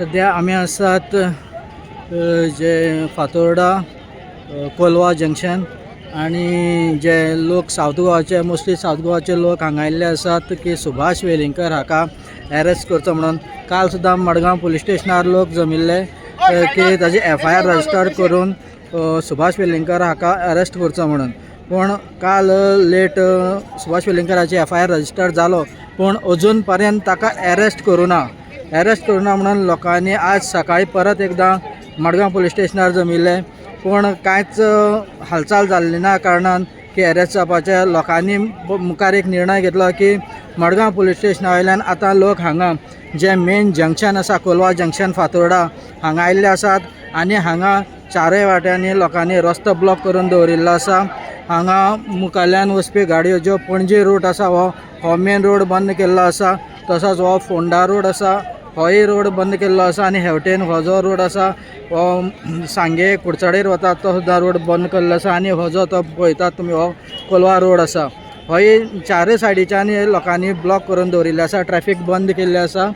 सध्या आमी आसात जे फातोर्डा कोलवा जंक्शन आणि जे लोक साऊथ गोवाचे मोस्टली साऊथ गोवाचे लोक हांगा आयिल्ले आसात की सुभाष वेलिंगकर हाका अरेस्ट करचो म्हणून. काल सुद्दां मडगांव पुलीस स्टेशनार लोक जमिल्ले की ताजी एफ आय आर रजिस्टर करून सुभाष वेलिंगकर हाका अरेस्ट करचो म्हणून. पूण काल लेट सुभाष वेलिंगकराची एफ आय आर रजिस्टर जालो पूण अजून पर्यंत ताका अरेस्ट करूना. अरेस्ट करुना म्हणून लोकांनी आज सकाळी परत एकदां मडगांव पुलीस स्टेशनार जमिल्ले पूण कांयच हालचाल जाल्ली ना कारणान की अरेस्ट जावपाचे लोकांनी मुखार एक निर्णय घेतलो की मडगांव पुलीस स्टेशना वयल्यान आतां लोक हांगा जे मेन जंक्शन आसा कोलवा जंक्शन फातोर्डा हांगा आयिल्ले आसात. आनी हांगा चारय वाट्यांनी लोकांनी रस्तो ब्लॉक करून दवरिल्लो आसा. हांगा मुखारल्यान वचपी गाडयो ज्यो पणजे रूट आसा हो हो मेन रोड बंद केल्लो आसा. तसोच हो फोंडा रोड आसा. होय रोड बंद केल्लो आसा आनी हेवटेन हो जो रोड आसा हो सांगे कुडचडेर वता तो सुद्दां रोड बंद केल्लो आसा आनी हो जो तो पळयतात तुमी हो कोलवा रोड आसा होय चारय सायडीच्यान लोकांनी ब्लॉक करून दवरिल्लें आसा ट्रॅफीक बंद केल्लें आसा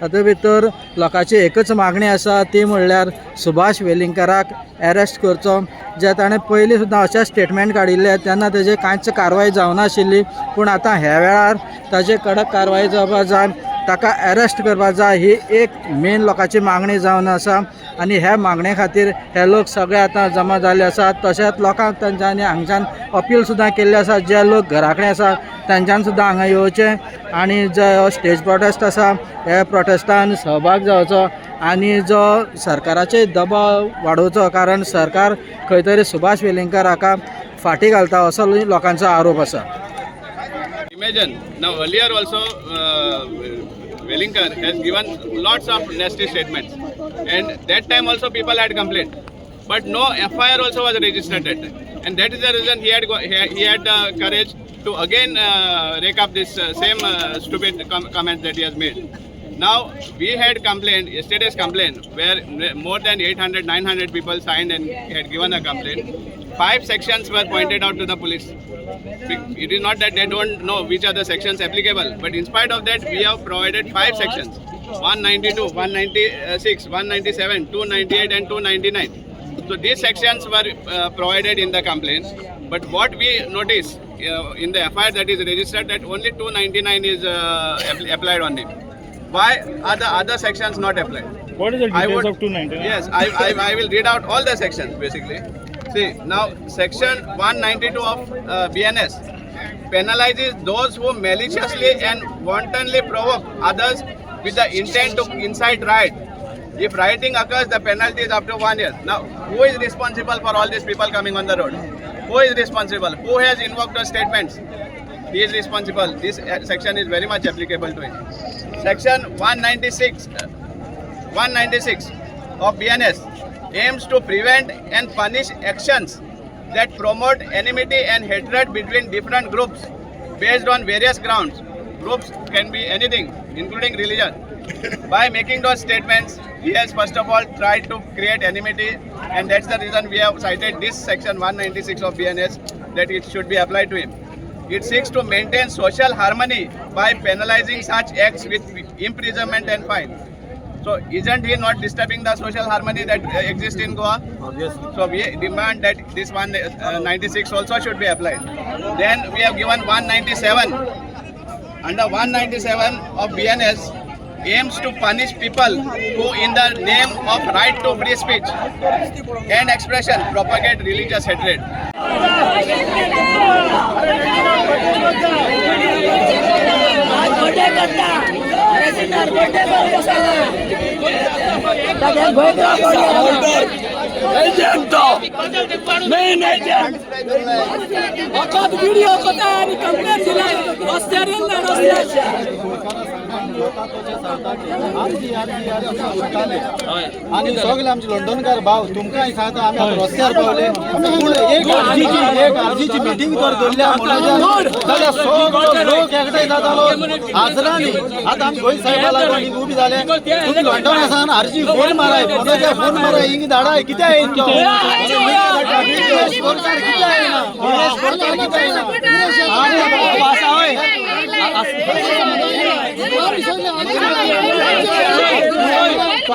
तातूंत भितर लोकांची एकच मागणी आसा ती म्हणल्यार सुभाष वेलिंगकराक अरेस्ट करचो. जे ताणें पयलीं सुद्दां अशें स्टेटमेंट काडिल्ले तेन्ना तेजे कांयच कारवाय जावनाशिल्ली. पूण आतां ह्या वेळार ताजे कडक कारवाय जावपा जाय. ताका अरेस्ट करपा जाय. ही एक मेन लोकांची मागणी जावन आसा. आनी ह्या मागणे खातीर हे लोक सगळे आतां जमा जाल्ले आसात तशेंच लोकांक तांच्यांनी हांगच्यान अपील सुद्दां केल्ले आसा. जे लोक घरा कडेन आसा तांच्यान सुद्दां हांगा येवचें. आनी जो हो स्टेज प्रोटेस्ट आसा हे प्रोटेस्टान सहभाग जावचो. आनी जो सरकाराचे दबाव वाडोवचो कारण सरकार खंय तरी सुभाष वेलिंगकर हाका फाटी घालता असो लोकांचो आरोप आसा. इमेजन नाव earlier also Wellinger has given lots of nasty statements, and that time also people had complained, but no FIR also was registered that time, and that is the reason he had go, he, had uh, courage to again uh, rake up this uh, same uh, stupid com- comments that he has made. Now we had complained yesterday's complaint where more than 800 900 people signed and had given a complaint. Five sections were pointed out to the police. It is not that they don't know which are the sections applicable, but in spite of that, we have provided five sections 192, 196, 197, 298, and 299. So these sections were uh, provided in the complaints. But what we notice uh, in the FIR that is registered that only 299 is uh, appl- applied on him. Why are the other sections not applied? What is the details would- of 299? Yes, I, I, I will read out all the sections basically. See, now section 192 of uh, BNS penalizes those who maliciously and wantonly provoke others with the intent to incite riot. If rioting occurs, the penalty is up to one year. Now, who is responsible for all these people coming on the road? Who is responsible? Who has invoked those statements? He is responsible. This uh, section is very much applicable to him. Section 196. uh, 196 of BNS aims to prevent and punish actions that promote enmity and hatred between different groups based on various grounds. Groups can be anything, including religion. By making those statements, he has first of all tried to create enmity, and that's the reason we have cited this section 196 of BNS that it should be applied to him. It seeks to maintain social harmony by penalizing such acts with imprisonment and fine. So, isn't he not disturbing the social harmony that uh, exists in Goa? Obviously. So, we demand that this 196 also should be applied. Then we have given 197. Under 197 of BNS aims to punish people who, in the name of right to free speech and expression, propagate religious hatred. Main agent. অকত video কথা আমি complain দিলাম। Australian না রসিয়া अकद video कथा आणि complaint दिला रस्त्यार रस्त्यार सगळे आमचे लंडनकार भाव तुमकांय सांगता आमी आतां रस्त्यार पावले पूण एक आर्जीची एक आर्जीची मिटींग जर दवरल्या जाल्यार सगळो लोक एकठांय जातालो हाजरांनी आतां आमी गोंय साहेबा लागून उबी जाले तुमी लंडन आसा आर्जी फोन माराय फोनाचेर फोन माराय हिंग धाडाय कित्याक येयन तो विदेश सरकार कित्याक येयना विदेश सरकार कित्याक येयना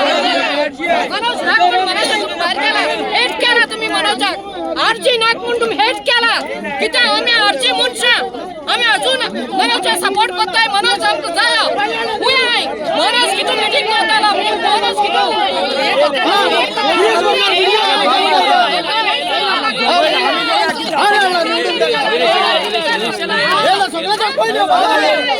मनोज म्हणून तुम्ही केला. हेट केला तुम्ही मनोजाक आरची नाग म्हणून हेट केला कित्याक आमी आरची मनशां आमी अजून मनोजचा सपोर्ट करताय मनोज आमकां जायो. उयाय मनोज कितून मिटींग करतालो मनोज आम्ही